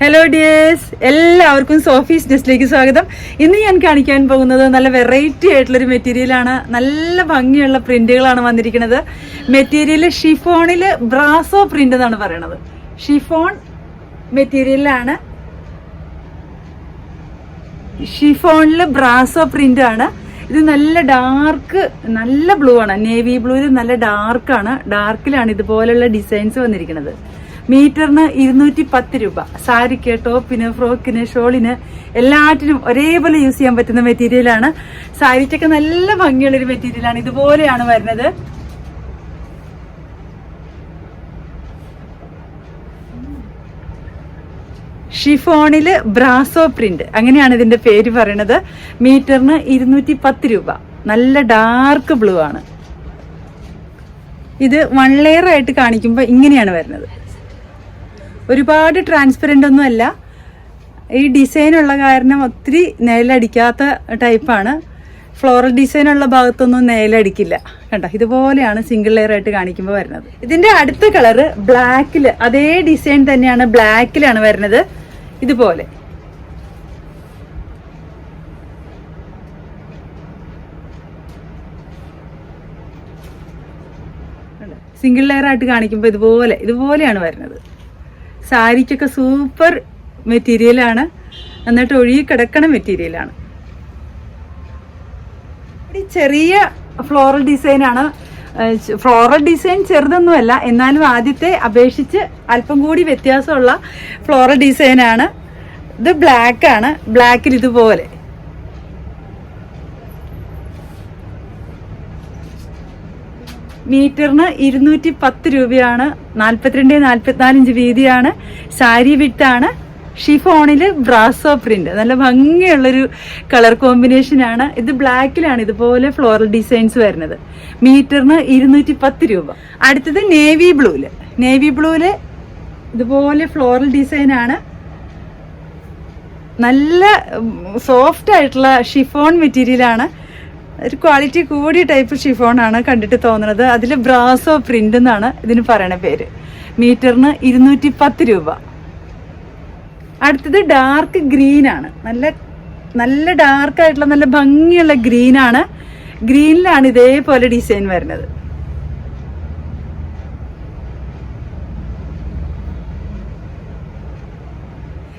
Hello dears എല്ലാവർക്കും സോഫീസ് ജസ്റ്റിലേക്ക് സ്വാഗതം. ഇന്ന് ഞാൻ കാണിക്കാൻ പോകുന്നത് നല്ല വെറൈറ്റി ആയിട്ടുള്ളൊരു മെറ്റീരിയലാണ് നല്ല ഭംഗിയുള്ള പ്രിന്റുകളാണ് വന്നിരിക്കുന്നത്. മെറ്റീരിയൽ ഷിഫോണിൽ ബ്രാസോ പ്രിന്റ് എന്നാണ് പറയണത്. ഷിഫോൺ മെറ്റീരിയലാണ് ഷിഫോണിൽ ബ്രാസോ പ്രിന്റ് ആണ്. ഇത് നല്ല ഡാർക്ക് നല്ല ബ്ലൂ ആണ്. നേവി ബ്ലൂവിൽ നല്ല ഡാർക്കാണ് ഡാർക്കിലാണ് ഇതുപോലുള്ള ഡിസൈൻസ് വന്നിരിക്കുന്നത്. മീറ്ററിന് ഇരുന്നൂറ്റി പത്ത് രൂപ. സാരിക്ക് ടോപ്പിന് ഫ്രോക്കിന് ഷോളിന് എല്ലാറ്റിനും ഒരേപോലെ യൂസ് ചെയ്യാൻ പറ്റുന്ന മെറ്റീരിയലാണ് സാരിക്കൊക്കെ നല്ല ഭംഗിയുള്ളൊരു മെറ്റീരിയലാണ് ഇതുപോലെയാണ് വരുന്നത്. ഷിഫോണിൽ ബ്രാസോ പ്രിന്റ്. അങ്ങനെയാണ് ഇതിന്റെ പേര് പറയണത്. മീറ്ററിന് ഇരുന്നൂറ്റി പത്ത് രൂപ. നല്ല ഡാർക്ക് ബ്ലൂ ആണ്. ഇത് വൺ ലെയർ ആയിട്ട് കാണിക്കുമ്പോൾ ഇങ്ങനെയാണ് വരുന്നത്. ഒരുപാട് ട്രാൻസ്പെറന്റ് ഒന്നും അല്ല. ഈ ഡിസൈൻ ഉള്ള കാരണം ഒത്തിരി നെയിലടിക്കാത്ത ടൈപ്പാണ് ഫ്ലോറൽ ഡിസൈൻ ഉള്ള ഭാഗത്തൊന്നും നെയിലടിക്കില്ല. കണ്ടോ? ഇതുപോലെയാണ് സിംഗിൾ ലെയർ ആയിട്ട് കാണിക്കുമ്പോൾ വരുന്നത്. ഇതിന്റെ അടുത്ത കളർ ബ്ലാക്കിൽ അതേ ഡിസൈൻ തന്നെയാണ് ബ്ലാക്കിലാണ് വരുന്നത്. ഇതുപോലെ. സിംഗിൾ ലെയർ ആയിട്ട് കാണിക്കുമ്പോൾ ഇതുപോലെ ഇതുപോലെയാണ് വരുന്നത്. സാരിക്കൊക്കെ സൂപ്പർ മെറ്റീരിയലാണ് എന്നിട്ട് ഒഴുകി കിടക്കണ മെറ്റീരിയലാണ് ചെറിയ ഫ്ലോറൽ ഡിസൈനാണ് ഫ്ലോറൽ ഡിസൈൻ ചെറുതൊന്നുമല്ല. എന്നാലും ആദ്യത്തെ അപേക്ഷിച്ച് അല്പം കൂടി വ്യത്യാസമുള്ള ഫ്ലോറൽ ഡിസൈനാണ് ഇത് ബ്ലാക്ക് ആണ്. ബ്ലാക്കിൽ ഇതുപോലെ. മീറ്ററിന് ഇരുന്നൂറ്റി പത്ത് രൂപയാണ് നാൽപ്പത്തിരണ്ട് നാൽപ്പത്തിനാല് ഇഞ്ച് വീതിയാണ് സാരി വിട്ടാണ് ഷിഫോണിൽ ബ്രാസോ പ്രിന്റ്. നല്ല ഭംഗിയുള്ളൊരു കളർ കോമ്പിനേഷൻ ആണ്. ഇത് ബ്ലാക്കിലാണ് ഇതുപോലെ ഫ്ലോറൽ ഡിസൈൻസ് വരുന്നത്. മീറ്ററിന് ഇരുന്നൂറ്റി പത്ത് രൂപ. അടുത്തത് നേവി ബ്ലൂൽ. നേവി ബ്ലൂൽ ഇതുപോലെ ഫ്ലോറൽ ഡിസൈൻ ആണ്. നല്ല സോഫ്റ്റ് ആയിട്ടുള്ള ഷിഫോൺ മെറ്റീരിയലാണ് ഒരു ക്വാളിറ്റി കൂടിയ ടൈപ്പ് ഷിഫോൺ ആണ് കണ്ടിട്ട് തോന്നുന്നത്. അതിൽ ബ്രാസോ പ്രിന്റ് എന്നാണ് ഇതിന് പറയണ പേര്. മീറ്ററിന് ഇരുന്നൂറ്റി പത്ത് രൂപ. അടുത്തത് ഡാർക്ക് ഗ്രീൻ ആണ്. നല്ല നല്ല ഡാർക്കായിട്ടുള്ള നല്ല ഭംഗിയുള്ള ഗ്രീനാണ് ഗ്രീനിലാണ് ഇതേപോലെ ഡിസൈൻ വരുന്നത്.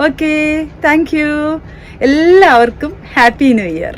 ഓക്കെ താങ്ക് യു എല്ലാവർക്കും ഹാപ്പി ന്യൂ ഇയർ